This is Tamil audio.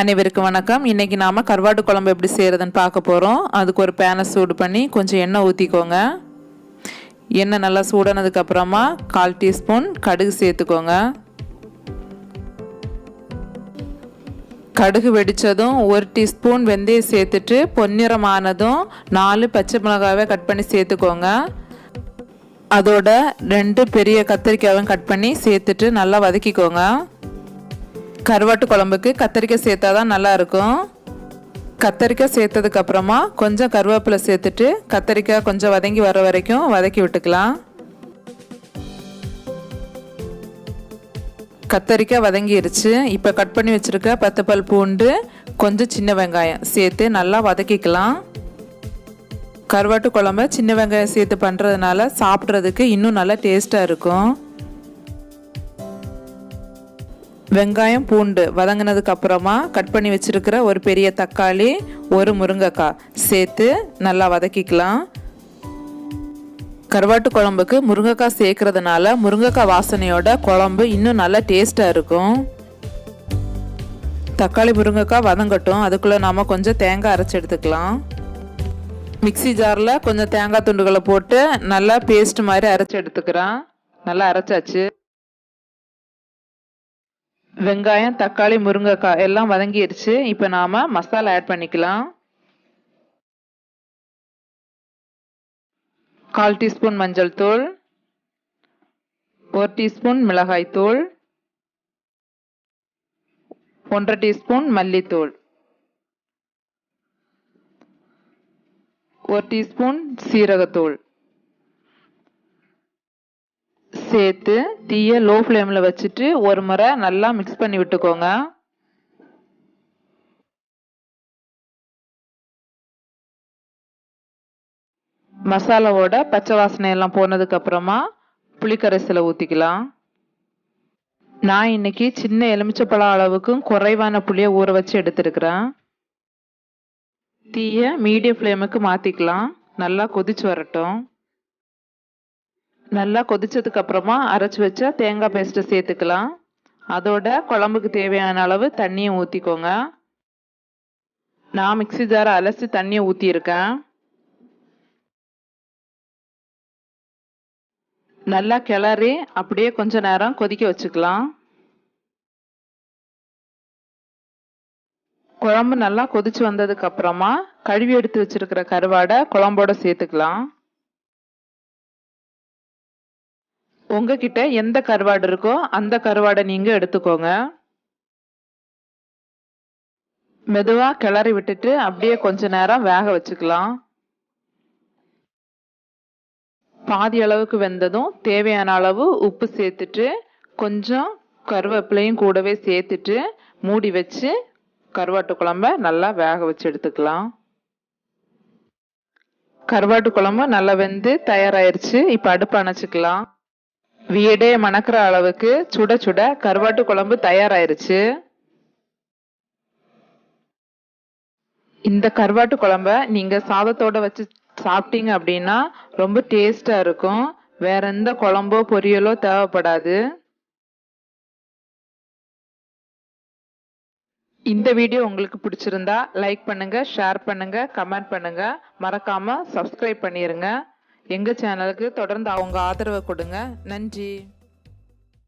அனைவருக்கும் வணக்கம். இன்னைக்கு நாம கருவாட்டு குழம்பு எப்படி செய்யறதுன்னு பார்க்க போகிறோம் அதுக்கு ஒரு பேனை சூடு பண்ணி கொஞ்சம் எண்ணெய் ஊற்றிக்கோங்க எண்ணெய் நல்லா சூடானதுக்கப்புறமா கால் டீஸ்பூன் கடுகு சேர்த்துக்கோங்க. கடுகு வெடித்ததும் ஒரு டீஸ்பூன் வெந்தயம் சேர்த்துட்டு பொன்னிறமானதும் நாலு பச்சை மிளகாவை கட் பண்ணி சேர்த்துக்கோங்க. அதோட ரெண்டு பெரிய கத்திரிக்காயும் கட் பண்ணி சேர்த்துட்டு நல்லா வதக்கிக்கோங்க. கருவாட்டு குழம்புக்கு கத்திரிக்காய் சேர்த்தா தான் நல்லாயிருக்கும். கத்தரிக்காய் சேர்த்ததுக்கப்புறமா கொஞ்சம் கருவேப்பிலை சேர்த்துட்டு கத்தரிக்காய் கொஞ்சம் வதங்கி வர வரைக்கும் வதக்கி விட்டுக்கலாம். கத்தரிக்காய் வதங்கிருச்சு. இப்போ கட் பண்ணி வச்சுருக்க பத்து பல் பூண்டு கொஞ்சம் சின்ன வெங்காயம் சேர்த்து நல்லா வதக்கிக்கலாம். கருவாட்டு குழம்ப சின்ன வெங்காயம் சேர்த்து பண்ணுறதுனால சாப்பிட்றதுக்கு இன்னும் நல்லா டேஸ்ட்டாக இருக்கும். வெங்காயம் பூண்டு வதங்கினதுக்கு அப்புறமா கட் பண்ணி வச்சுருக்கிற ஒரு பெரிய தக்காளி ஒரு முருங்கைக்காய் சேர்த்து நல்லா வதக்கிக்கலாம். கருவாட்டு குழம்புக்கு முருங்கைக்காய் சேர்க்கறதுனால முருங்கைக்காய் வாசனையோட குழம்பு இன்னும் நல்லா டேஸ்ட்டாக இருக்கும். தக்காளி முருங்கைக்காய் வதங்கட்டும். அதுக்குள்ளே நாம் கொஞ்சம் தேங்காய் அரைச்சி எடுத்துக்கலாம். மிக்சி ஜாரில் கொஞ்சம் தேங்காய் துண்டுகளை போட்டு நல்லா பேஸ்ட் மாதிரி அரைச்சி எடுத்துக்கிறேன் நல்லா அரைச்சாச்சு. வெங்காயம் தக்காளி முருங்கைக்காய் எல்லாம் வதங்கிருச்சு. இப்போ நாம் மசாலா ஆட் பண்ணிக்கலாம். கால் டீஸ்பூன் மஞ்சள் தூள். ஒரு டீஸ்பூன் மிளகாய் தூள். ஒன்றரை டீஸ்பூன் மல்லித்தூள். ஒரு டீஸ்பூன் சீரகத்தூள். சேர்த்து தீயை லோ ஃப்ளேமில் வச்சுட்டு ஒரு முறை நல்லா மிக்ஸ் பண்ணி விட்டுக்கோங்க. மசாலாவோட பச்சை வாசனை எல்லாம் போனதுக்கு அப்புறமா புளிக்கரைசலை ஊற்றிக்கலாம் நான் இன்னைக்கு சின்ன எலுமிச்சப்பழம் அளவுக்கும் குறைவான புளியை ஊற வச்சு எடுத்துருக்கிறேன். தீயை மீடியம் ஃப்ளேமுக்கு மாற்றிக்கலாம் நல்லா கொதிச்சு வரட்டும். நல்லா கொதிச்சதுக்கு அப்புறமா அரைச்சி வச்ச தேங்காய் பேஸ்ட்டை சேர்த்துக்கலாம். அதோட குழம்புக்கு தேவையான அளவு தண்ணியை ஊற்றிக்கோங்க நான் மிக்சி ஜாரை அலசி தண்ணியை ஊற்றியிருக்கேன் நல்லா கிளறி அப்படியே கொஞ்ச நேரம் கொதிக்க வச்சுக்கலாம். குழம்பு நல்லா கொதிச்சு வந்ததுக்கு அப்புறமா கழுவி எடுத்து வச்சிருக்கிற கருவாடை குழம்போட சேர்த்துக்கலாம். உங்ககிட்ட எந்த கருவாடு இருக்கோ அந்த கருவாடை நீங்க எடுத்துக்கோங்க. மெதுவா கிளறி விட்டுட்டு அப்படியே கொஞ்ச நேரம் வேக வச்சுக்கலாம். பாதி அளவுக்கு வெந்ததும் தேவையான அளவு உப்பு சேர்த்துட்டு கொஞ்சம் கருவேப்பிலையும் கூடவே சேர்த்துட்டு மூடி வச்சு கருவாட்டு குழம்ப நல்லா வேக வச்சு எடுத்துக்கலாம். கருவாட்டு குழம்பு நல்லா வெந்து தயாராயிருச்சு. இப்போ அடுப்பு அணைச்சிக்கலாம். வீடே மணக்கிற அளவுக்கு சுட சுட கருவாட்டு குழம்பு தயாராயிருச்சு. இந்த கருவாட்டு குழம்ப நீங்க சாதத்தோட வச்சு சாப்பிட்டீங்க அப்படின்னா ரொம்ப டேஸ்டா இருக்கும். வேற எந்த குழம்போ பொரியலோ தேவைப்படாது. இந்த வீடியோ உங்களுக்கு பிடிச்சிருந்தா லைக் பண்ணுங்க ஷேர் பண்ணுங்க கமெண்ட் பண்ணுங்க. மறக்காம சப்ஸ்கிரைப் பண்ணிருங்க. எங்கள் சேனலுக்கு தொடர்ந்து அவங்க ஆதரவை கொடுங்க. நன்றி.